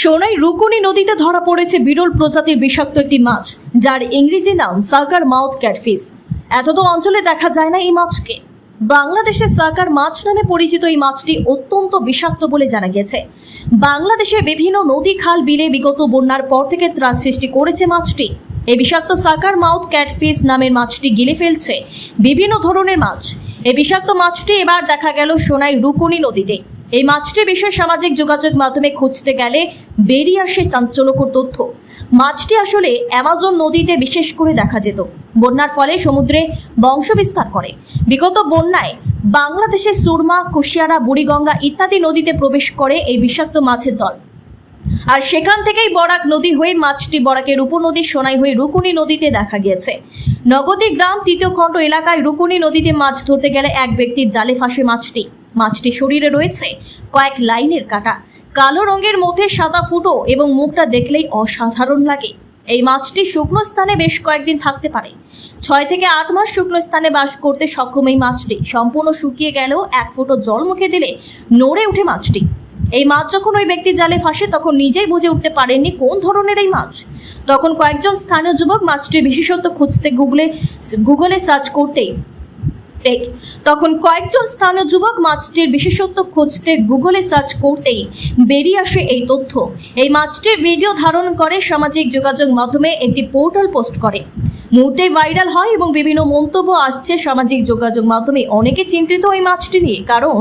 সোনাই রুকুনি নদীতে ধরা পড়েছে বিরল প্রজাতির বিষাক্ত একটি মাছ, যার ইংরেজি নাম সাকার মাউথ ক্যাটফিস। এতদ অঞ্চলে দেখা যায় না এই মাছকে। বাংলাদেশের সাকার মাছ নামে পরিচিত এই মাছটি অত্যন্ত বিষাক্ত বলে জানা গেছে। বাংলাদেশে বিভিন্ন নদী, খাল, বিলে বিগত বন্যার পর থেকে ত্রাস সৃষ্টি করেছে মাছটি। এই বিষাক্ত সাকার মাউথ ক্যাটফিস নামের মাছটি গিলে ফেলছে বিভিন্ন ধরনের মাছ। এই বিষাক্ত মাছটি এবার দেখা গেল সোনাই রুকুনি নদীতে। এই মাছটি বিষয়ে সামাজিক যোগাযোগ মাধ্যমে খুঁজতে গেলে বেরিয়ে আসে চাঞ্চল্যকর তথ্য। মাছটি আসলে অ্যামাজন নদীতে বিশেষ করে দেখা যেত। বন্যার ফলে সমুদ্রে বংশ বিস্তার করে। বিগত বন্যায় বাংলাদেশের সুরমা, কুশিয়ারা, বুড়িগঙ্গা ইত্যাদি নদীতে প্রবেশ করে এই বিষাক্ত মাছের দল। আর সেখান থেকেই বরাক নদী হয়ে মাছটি বরাকের উপনদী সোনাই হয়ে রুকুনি নদীতে দেখা গিয়েছে। নগদী গ্রাম, তৃতীয় খণ্ড এলাকায় রুকুনি নদীতে মাছ ধরতে গেলে এক ব্যক্তির জালে ফাঁসে মাছটি। মাছটি শরীরে রয়েছে, কয়েক লাইনের কাটা। কালো রঙের মধ্যে সাদা ফুটো এবং মুখটা দেখলেই অসাধারণ লাগে। এই মাছটি শুকনো স্থানে বেশ কয়েকদিন থাকতে পারে। ছয় থেকে আট মাস শুকনো স্থানে বাস করতে সক্ষম এই মাছটি। সম্পূর্ণ শুকিয়ে গেলেও এক ফুটো জল মুখে দিলে নড়ে ওঠে মাছটি। এই মাছ যখন ওই ব্যক্তির জালে ফাঁসে, তখন নিজেই বুঝে উঠতে পারেননি কোন ধরনের এই মাছ। তখন কয়েকজন স্থানীয় যুবক মাছটির বিশেষত্ব খুঁজতে গুগলে গুগলে সার্চ করতেই টেক তখন কয়েকজন স্থানীয় যুবক মাছটির বিশেষত্ব খুঁজতে গুগলে সার্চ করতেই বেরিয়ে আসে এই তথ্য। এই মাছটির ভিডিও ধারণ করে সামাজিক যোগাযোগ মাধ্যমে একটি পোর্টাল পোস্ট করে। মুহূর্তে ভাইরাল হয় এবং বিভিন্ন মন্তব্য আসছে সামাজিক যোগাযোগ মাধ্যমে। অনেকে চিন্তিত এই মাছটি নিয়ে, কারণ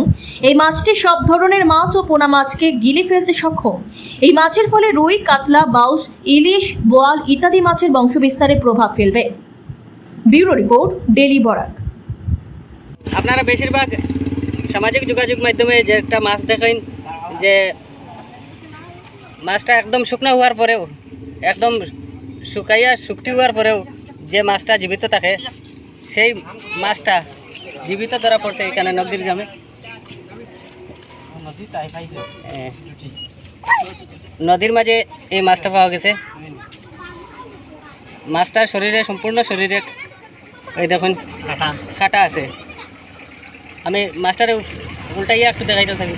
এই মাছটি সব ধরনের মাছ ও পোনা মাছকে গিলে ফেলতে সক্ষম। এই মাছের ফলে রুই, কাতলা, বাউস, ইলিশ, বোয়াল ইত্যাদি মাছের বংশবিস্তারে প্রভাব ফেলবে। Bureau report daily Barak. আপনারা বেশিরভাগ সামাজিক যোগাযোগ মাধ্যমে যে একটা মাছ দেখেন, যে মাছটা একদম শুকনো হওয়ার পরেও, একদম শুকাইয়া শুকটি হওয়ার পরেও যে মাছটা জীবিত থাকে, সেই মাছটা জীবিত ধরা পড়ছে এখানে নদীর গ্রামে। নদীর মাঝে এই মাছটা পাওয়া গেছে। মাছটার শরীরে, সম্পূর্ণ শরীরে এই দেখুন, কাটা আছে। আমি মাছটারে উল্টাইয়া একটু দেখাইতে থাকি।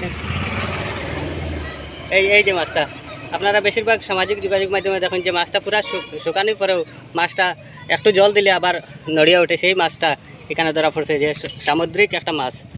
এই এই যে মাছটা। আপনারা বেশিরভাগ সামাজিক যোগাযোগ মাধ্যমে দেখুন যে মাছটা পুরা শুকানোর পরেও মাছটা একটু জল দিলে আবার নড়িয়া ওঠে। সেই মাছটা এখানে ধরা পড়ছে যে সামুদ্রিক একটা মাছ।